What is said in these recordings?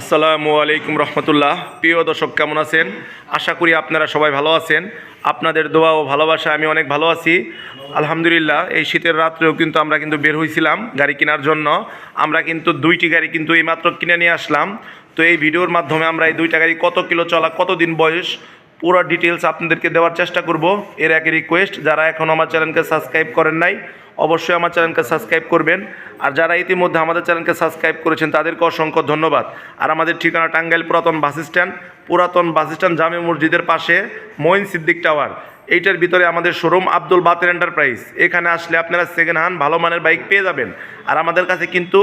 আসসালামু আলাইকুম রহমতুল্লাহ। প্রিয় দর্শক, কেমন আছেন? আশা করি আপনারা সবাই ভালো আছেন। আপনাদের দোয়া ও ভালোবাসা আমি অনেক ভালো আছি। আলহামদুলিল্লাহ, এই শীতের রাত্রেও কিন্তু আমরা কিন্তু বের হয়েছিলাম গাড়ি কেনার জন্য। আমরা কিন্তু দুইটি গাড়ি কিন্তু এইমাত্র কিনে নিয়ে আসলাম। তো এই ভিডিওর মাধ্যমে আমরা এই দুইটা গাড়ি কত কিলো চলা কত দিন বয়স পুরো ডিটেলস আপনাদেরকে দেওয়ার চেষ্টা করব। এর আগে রিকোয়েস্ট যারা এখন আমার চ্যানেলকে সাবস্ক্রাইব করেন নাই, অবশ্যই আমার চ্যানেলকে সাবস্ক্রাইব করবেন। আর যারা ইতিমধ্যে আমাদের চ্যানেলকে সাবস্ক্রাইব করেছেন, তাদেরকে অসংখ্য ধন্যবাদ। আর আমাদের ঠিকানা টাঙ্গাইল পুরাতন বাস স্ট্যান্ড, পুরাতন বাস স্ট্যান্ড জামে মসজিদের পাশে মঈন সিদ্দিক টাওয়ার। এইটার ভিতরে আমাদের শোরুম আব্দুল বাতের এন্টারপ্রাইজ এখানে আসলে আপনারা সেকেন্ড হ্যান্ড ভালো মানের বাইক পেয়ে যাবেন। আর আমাদের কাছে কিন্তু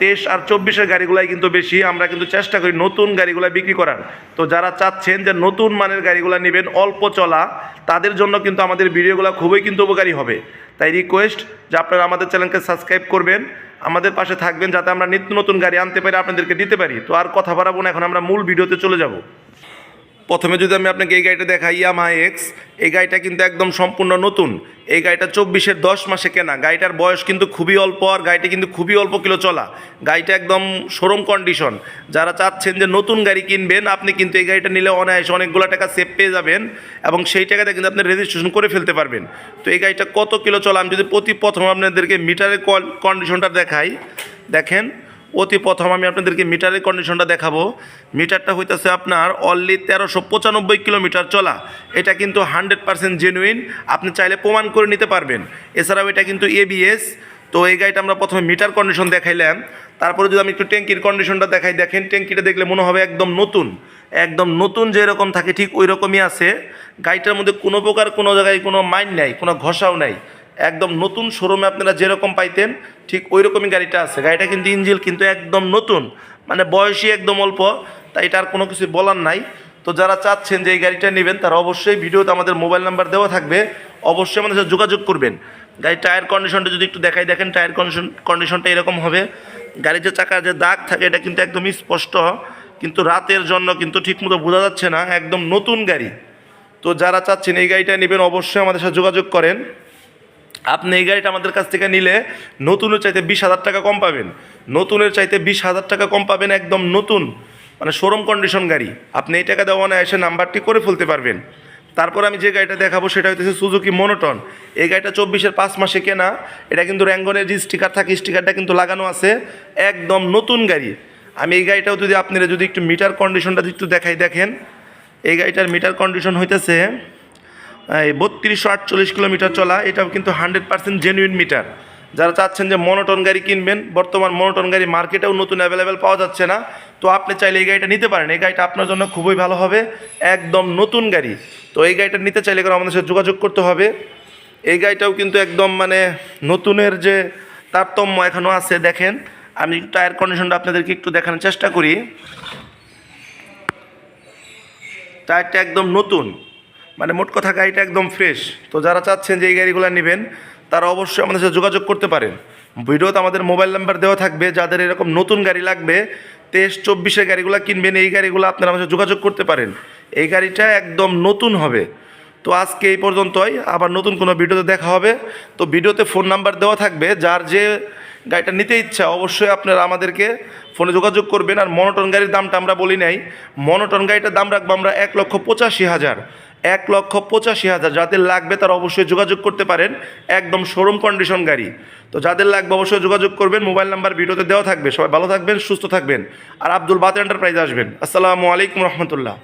তেইশ আর চব্বিশের গাড়িগুলাই কিন্তু বেশি। আমরা কিন্তু চেষ্টা করি নতুন গাড়িগুলো বিক্রি করার। তো যারা চাচ্ছেন যে নতুন মানের গাড়িগুলো নেবেন, অল্প চলা, তাদের জন্য কিন্তু আমাদের ভিডিওগুলো খুবই কিন্তু উপকারী হবে। তাই রিকোয়েস্ট যে আপনারা আমাদের চ্যানেলকে সাবস্ক্রাইব করবেন, আমাদের পাশে থাকবেন যাতে আমরা নিত্য নতুন গাড়ি আনতে পারি, আপনাদেরকে দিতে পারি। তো আর কথা বাড়াবো না, এখন আমরা মূল ভিডিওতে চলে যাব। প্রথমে যদি আমি আপনাকে এই গাড়িটা দেখাই ইয়ামা এক্স এই গাড়িটা কিন্তু একদম সম্পূর্ণ নতুন। এই গাড়িটা চব্বিশের দশ মাসে কেনা। গাড়িটার বয়স কিন্তু খুবই অল্প আর গাড়িটা কিন্তু খুবই অল্প কিলো চলা। গাড়িটা একদম শোরুম কন্ডিশন যারা চাচ্ছেন যে নতুন গাড়ি কিনবেন, আপনি কিন্তু এই গাড়িটা নিলে অনায়াসে অনেকগুলো টাকা সেভ পেয়ে যাবেন এবং সেই টাকাতে কিন্তু আপনি রেজিস্ট্রেশন করে ফেলতে পারবেন। তো এই গাড়িটা কত কিলো চলা? আমি যদি প্রতি প্রথম আপনাদেরকে মিটারের কন্ডিশনটা দেখাই। দেখেন অতি প্রথম আমি আপনাদেরকে মিটারের কন্ডিশনটা দেখাবো। মিটারটা হইতেছে আপনার অনলি তেরোশো পঁচানব্বই কিলোমিটার চলা। এটা কিন্তু হান্ড্রেড পার্সেন্ট জেনুইন আপনি চাইলে প্রমাণ করে নিতে পারবেন। এছাড়াও এটা কিন্তু এবিএস তো এই গাড়িটা আমরা প্রথমে মিটার কন্ডিশন দেখাইলাম। তারপরে যদি আমি একটু ট্যাঙ্কির কন্ডিশনটা দেখাই, দেখেন ট্যাঙ্কিটা দেখলে মনে হবে একদম নতুন। একদম নতুন যেরকম থাকে ঠিক ওই রকমই আছে। গাড়িটার মধ্যে কোনো প্রকার কোনো জায়গায় কোনো মাইন্ড নাই, কোনো ঘষাও নাই। একদম নতুন শোরুমে আপনারা যেরকম পাইতেন, ঠিক ওই রকমই গাড়িটা আছে। গাড়িটা কিন্তু ইঞ্জিল, কিন্তু একদম নতুন। মানে বয়সী একদম অল্প, তাই এটা আর কোনো কিছু বলার নাই। তো যারা চাচ্ছেন যে এই গাড়িটা নেবেন, তারা অবশ্যই ভিডিওতে আমাদের মোবাইল নাম্বার দেওয়া থাকবে। অবশ্যই আমাদের সাথে যোগাযোগ করবেন। গাড়ির টায়ার কন্ডিশনটা যদি একটু দেখাই, দেখেন টায়ার কন্ডিশন, কন্ডিশনটা এরকম হবে। গাড়ির যে চাকার যে দাগ থাকে, এটা কিন্তু একদমই স্পষ্ট। কিন্তু রাতের জন্য কিন্তু ঠিকমতো বোঝা যাচ্ছে না, একদম নতুন গাড়ি। তো যারা চাচ্ছেন এই গাড়িটা নেবেন, অবশ্যই আমাদের সাথে যোগাযোগ করেন। আপনি এই গাড়িটা আমাদের কাছ থেকে নিলে নতুনের চাইতে বিশ হাজার টাকা কম পাবেন। নতুনের চাইতে বিশ হাজার টাকা কম পাবেন একদম নতুন মানে শোরুম কন্ডিশন গাড়ি। আপনি এই টাকা দেওয়া এসে নাম্বারটি করে ফেলতে পারবেন। তারপর আমি যে গাড়িটা দেখাবো সেটা হইতেছে সুজুকি মনোটন এই গাড়িটা চব্বিশের পাঁচ মাসে কেনা, এটা কিন্তু র্যাঙ্গনের যে স্টিকার থাকে স্টিকারটা কিন্তু লাগানো আছে। একদম নতুন গাড়ি। আমি এই গাড়িটাও যদি আপনারা যদি একটু মিটার কন্ডিশনটা একটু দেখাই দেখেন। এই গাড়িটার মিটার কন্ডিশন হইতেছে বত্রিশশো আটচল্লিশ কিলোমিটার চলা, এটাও কিন্তু হান্ড্রেড পার্সেন্ট জেনুইন মিটার যারা চাচ্ছেন যে মনোটন গাড়ি কিনবেন, বর্তমান মনোটন গাড়ি মার্কেটেও নতুন অ্যাভেলেবেল পাওয়া যাচ্ছে না, তো আপনি চাইলে এই গাড়িটা নিতে পারেন। এই গাড়িটা আপনার জন্য খুবই ভালো হবে, একদম নতুন গাড়ি। তো এই গাড়িটা নিতে চাইলে করে আমাদের সাথে যোগাযোগ করতে হবে। এই গাড়িটাও কিন্তু একদম মানে নতুনের যে তারতম্য এখনও আছে, দেখেন। আমি টায়ার কন্ডিশনটা আপনাদেরকে একটু দেখানোর চেষ্টা করি। টায়ারটা একদম নতুন। মানে মোট কথা গাড়িটা একদম ফ্রেশ তো যারা চাচ্ছেন যে এই গাড়িগুলো নেবেন, তারা অবশ্যই আমাদের সাথে যোগাযোগ করতে পারেন। ভিডিওতে আমাদের মোবাইল নাম্বার দেওয়া থাকবে, যাদের এরকম নতুন গাড়ি লাগবে, তেইশ চব্বিশের গাড়িগুলো কিনবেন, এই গাড়িগুলো আপনারা আমাদের সাথে যোগাযোগ করতে পারেন। এই গাড়িটা একদম নতুন হবে। তো আজকে এই পর্যন্তই, আবার নতুন কোনো ভিডিওতে দেখা হবে। তো ভিডিওতে ফোন নাম্বার দেওয়া থাকবে, যার যে গাড়িটা নিতে ইচ্ছা, অবশ্যই আপনারা আমাদেরকে ফোনে যোগাযোগ করবেন। আর মনোটন গাড়ির দামটা আমরা বলি নাই। মনোটন গাড়িটার দাম রাখব আমরা এক লক্ষ পঁচাশি হাজার। এক লক্ষ পঁচাশি হাজার। যাদের লাগবে তারা অবশ্যই যোগাযোগ করতে পারেন। একদম শোরুম কন্ডিশন গাড়ি। তো যাদের লাগবে অবশ্যই যোগাযোগ করবেন। মোবাইল নাম্বার ভিডিওতে দেওয়া থাকবে। সবাই ভালো থাকবেন, সুস্থ থাকবেন। আর আব্দুল বাতের এন্টারপ্রাইজ আসবেন। আসসালামু আলাইকুম রহমতুল্লাহ।